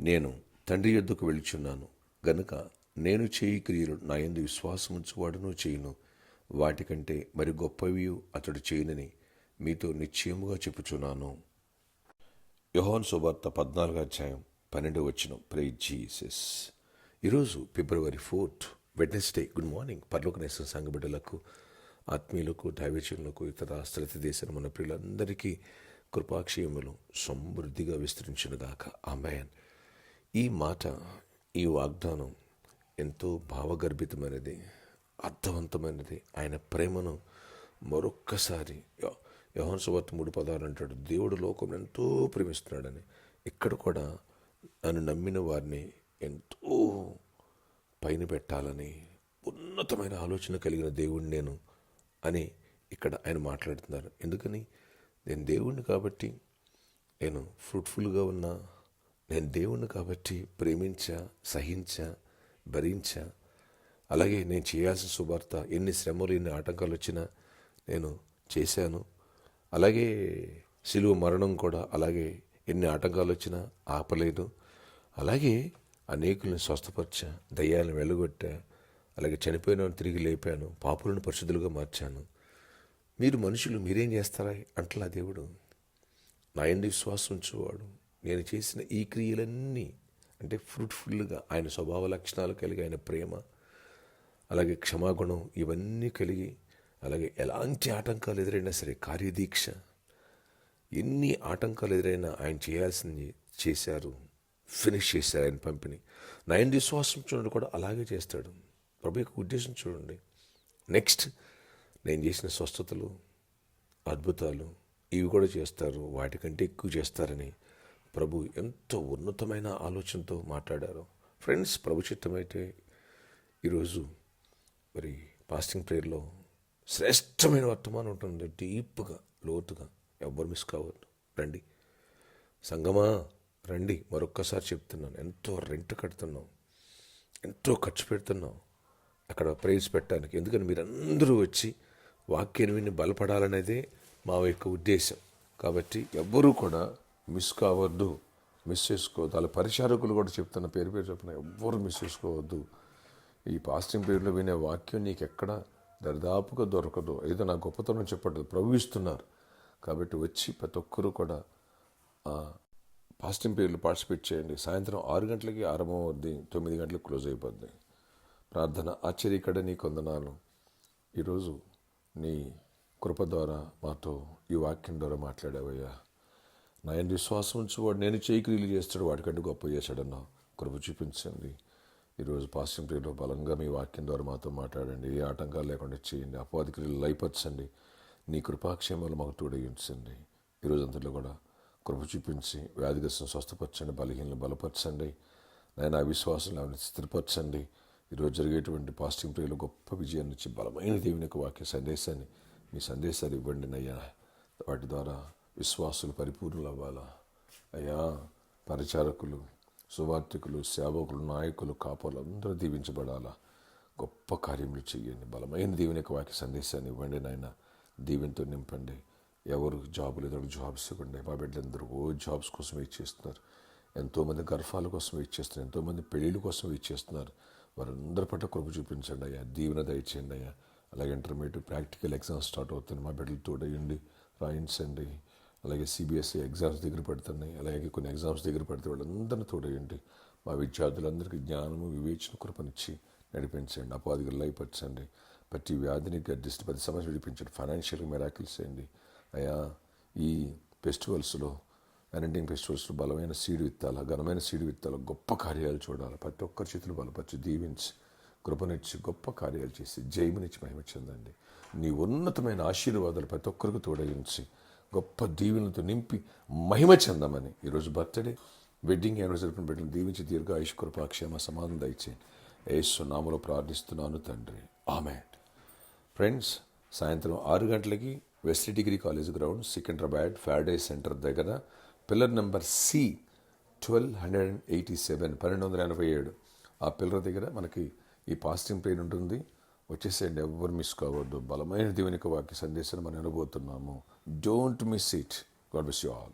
నేను తండ్రి యొద్దకు వెళుచున్నాను గనుక నేను చేయి క్రియలు నా ఎందు విశ్వాసముంచువాడును చేయును. వాటికంటే మరి గొప్పవి అతడు చేయనని మీతో నిశ్చయముగా చెప్పుచున్నాను. యోహాన్ సువార్త పద్నాలుగు అధ్యాయం పన్నెండు వచ్చిన ప్రే జీసస్ ఈరోజు February fourth Wednesday. Good morning. పర్లోకనేశ్వర సంఘ బిడ్డలకు ఆత్మీయులకు దైవచనులకు ఇతర స్థితి దేశం మన ప్రియులందరికీ కృపాక్షయములు సమృద్ధిగా విస్తరించినగాక. ఆమెన్ ఈ మాట ఈ వాగ్దానం ఎంతో భావగర్భితమైనది అర్థవంతమైనది. ఆయన ప్రేమను మరొక్కసారి యో- సువార్త మూడు పదాలు అంటాడు దేవుడు లోకం ఎంతో ప్రేమిస్తున్నాడని. ఇక్కడ కూడా నన్ను నమ్మిన వారిని ఎంతో పైన పెట్టాలని ఉన్నతమైన ఆలోచన కలిగిన దేవుడిని నేను అని ఇక్కడ ఆయన మాట్లాడుతున్నారు. ఎందుకని? నేను దేవుణ్ణి కాబట్టి నేను ఫ్రూట్ఫుల్గా ఉన్నా నేను దేవుణ్ణి కాబట్టి ప్రేమించా సహించా భరించా. అలాగే నేను చేయాల్సిన శుభార్త ఎన్ని శ్రమలు ఎన్ని ఆటంకాలు వచ్చినా నేను చేశాను. అలాగే సిలువ మరణం కూడా అలాగే ఎన్ని ఆటంకాలు వచ్చినా ఆపలేదు. అలాగే అనేకులను స్వస్థపరిచా దయ్యాలను వెళ్ళగొట్టా అలాగే చనిపోయిన తిరిగి లేపాను పాపులను పరిశుద్ధులుగా మార్చాను. మీరు మనుషులు మీరేం చేస్తారా అంటలా దేవుడు నా ఎందు విశ్వాసం ఉంచువాడు. నేను చేసిన ఈ క్రియలన్నీ అంటే ఫ్రూట్ఫుల్గా ఆయన స్వభావ లక్షణాలు కలిగి ఆయన ప్రేమ అలాగే క్షమాగుణం ఇవన్నీ కలిగి అలాగే ఎలాంటి ఆటంకాలు ఎదురైనా సరే కార్యదీక్ష ఎన్ని ఆటంకాలు ఎదురైనా ఆయన చేయాల్సింది చేశారు ఫినిష్ చేశారు ఆయన పంపిణీ. నా ఎందు విశ్వాసం చూడండి కూడా అలాగే చేస్తాడు. ప్రభు యొక్క ఉద్దేశం చూడండి. నెక్స్ట్ నేను చేసిన స్వస్థతలు అద్భుతాలు ఇవి కూడా చేస్తారు వాటికంటే ఎక్కువ చేస్తారని ప్రభు ఎంతో ఉన్నతమైన ఆలోచనతో మాట్లాడారు. ఫ్రెండ్స్ ప్రభు చిత్తమైతే ఈరోజు మరి పాస్టింగ్ ప్రేయర్లో శ్రేష్టమైన వర్తమానం ఉంటుంది డీప్గా లోతుగా. ఎవ్వరు మిస్ కావద్దు. రండి. సంగమా రండి. మరొక్కసారి చెప్తున్నాను. ఎంతో రెంట్ కడుతున్నాం. ఎంతో ఖర్చు పెడుతున్నాం. అక్కడ ప్రైజ్ పెట్టడానికి. ఎందుకని మీరందరూ వచ్చి వాక్యాన్ని విని బలపడాలనేదే మా యొక్క ఉద్దేశం. కాబట్టి ఎవ్వరూ కూడా మిస్ కావద్దు. మిస్ చేసుకోవద్దు. వాళ్ళ పరిచారకులు కూడా చెప్తున్న పేరు పేరు చెప్పిన ఎవ్వరు మిస్ చేసుకోవద్దు. ఈ పాస్టింగ్ పీరియడ్లో వినే వాక్యం నీకు ఎక్కడ దరిదాపుగా దొరకదు ఏదో నా గొప్పతనం చెప్పట్లేదు ప్రభు ఇస్తున్నారు కాబట్టి వచ్చి ప్రతి ఒక్కరూ కూడా పాస్టింగ్ పీరియడ్లో పార్టిసిపేట్ చేయండి. సాయంత్రం ఆరు గంటలకి ఆరంభం అవుద్ది తొమ్మిది గంటలకు క్లోజ్ అయిపోద్ది. ప్రార్థన ఆశ్చర్యకడ నీ కొందనాలు. ఈరోజు నీ కృప ద్వారా మాతో ఈ వాక్యం ద్వారా మాట్లాడావయ్యా. నా ఎందు విశ్వాసం ఉంచేవాడు. నేను చేయి క్రియలు చేస్తాడు వాడికంటే గొప్ప చేశాడన్నా కృప చూపించండి. ఈరోజు పాస్టింగ్ క్రియలో బలంగా మీ వాక్యం ద్వారా మాతో మాట్లాడండి. ఏ ఆటంకాలు లేకుండా చేయండి అపవాది క్రియలు లయపరచండి. నీ కృపాక్షేమాలు మాకు తోడగించండి ఈరోజు అంతట్లో కూడా కృప చూపించి వ్యాధిగ్రస్తులను స్వస్థపరచండి బలహీనలు బలపరచండి. నాయన విశ్వాసం ఆవిడ స్థిరపరచండి. ఈరోజు జరిగేటువంటి పాస్టింగ్ ప్రేయలో గొప్ప విజయాన్ని ఇచ్చి బలమైన దేవుని యొక్క వాక్య సందేశాన్ని మీ సందేశాలు ఇవ్వండి నయ్యా వాటి ద్వారా విశ్వాసులు పరిపూర్ణులు అవ్వాలా? అయ్యా పరిచారకులు సువార్థికులు సేవకులు నాయకులు కాపులు అందరూ దీవించబడాలా? గొప్ప కార్యములు చేయండి బలమైన దేవుని యొక్క వాక్య సందేశాన్ని ఇవ్వండి నాయన. దీవెనతో నింపండి. ఎవరు జాబులు ఎదురు జాబ్స్ ఇవ్వండి. మా బిడ్డలందరూ ఓ జాబ్స్ కోసం వెయిట్ చేస్తున్నారు. ఎంతోమంది గర్భాల కోసం వెయిట్ చేస్తున్నారు. ఎంతోమంది పెళ్ళిళ్ళ కోసం వెయిట్ చేస్తున్నారు. వారందరి పట్ల కృప చూపించండి అయ్యా. దీవెన దయచేయండి అయ్యా. అలాగే ఇంటర్మీడియట్ ప్రాక్టికల్ ఎగ్జామ్స్ స్టార్ట్ అవుతుంది మా బిడ్డలు తోడయండి రాయించండి. అలాగే సిబిఎస్ఈ ఎగ్జామ్స్ దగ్గర పడుతున్నాయి అలాగే కొన్ని ఎగ్జామ్స్ దగ్గర పడితే వాళ్ళందరినీ తోడేయండి. మా విద్యార్థులందరికీ జ్ఞానము వివేచన కృపనిచ్చి నడిపించండి అపాధిగా లయపరచండి. ప్రతి వ్యాధిని గడ్డిస్తే ప్రతి సమస్య విడిపించండి. ఫైనాన్షియల్గా మెరాకిల్స్ చేయండి. అయా ఈ ఫెస్టివల్స్లో అరెంటింగ్ ఫెస్టివల్స్లో బలమైన సీడ్ విత్తాల ఘనమైన సీడ్ విత్తాల గొప్ప కార్యాలు చూడాలి. ప్రతి ఒక్కరి చేతులు బలపరిచి దీవించి కృపనిచ్చి గొప్ప కార్యాలు చేసి జయమునిచ్చి మహిమ చెందండి. నీ ఉన్నతమైన ఆశీర్వాదాలు ప్రతి ఒక్కరికి తోడగించి గొప్ప దీవెనలతో నింపి మహిమ చెందమని. ఈరోజు బర్త్డే. వెడ్డింగ్ యానివర్సరీ బిడ్డలు దీవించి దీర్ఘ ఆయుష్ కృపాక్షేమ సమాధానం దయచేయండి. యేసు నామలో ప్రార్థిస్తున్నాను తండ్రి. ఆమె ఫ్రెండ్స్ సాయంత్రం ఆరు గంటలకి west degree college ground Secunderabad ఫ్యాడే centre దగ్గర. Pillar number C twelve hundred and eighty seven పన్నెండు వందల ఎనభై ఏడు. ఆ పిల్లర్ దగ్గర మనకి ఈ పాస్టింగ్ ప్లేన్ ఉంటుంది. వచ్చేసేయండి ఎవ్వరు మిస్ కావద్దు. బలమైన దేవునికి వాక్య సందేశాన్ని మనం వినబోతున్నాము. Don't miss it God miss you all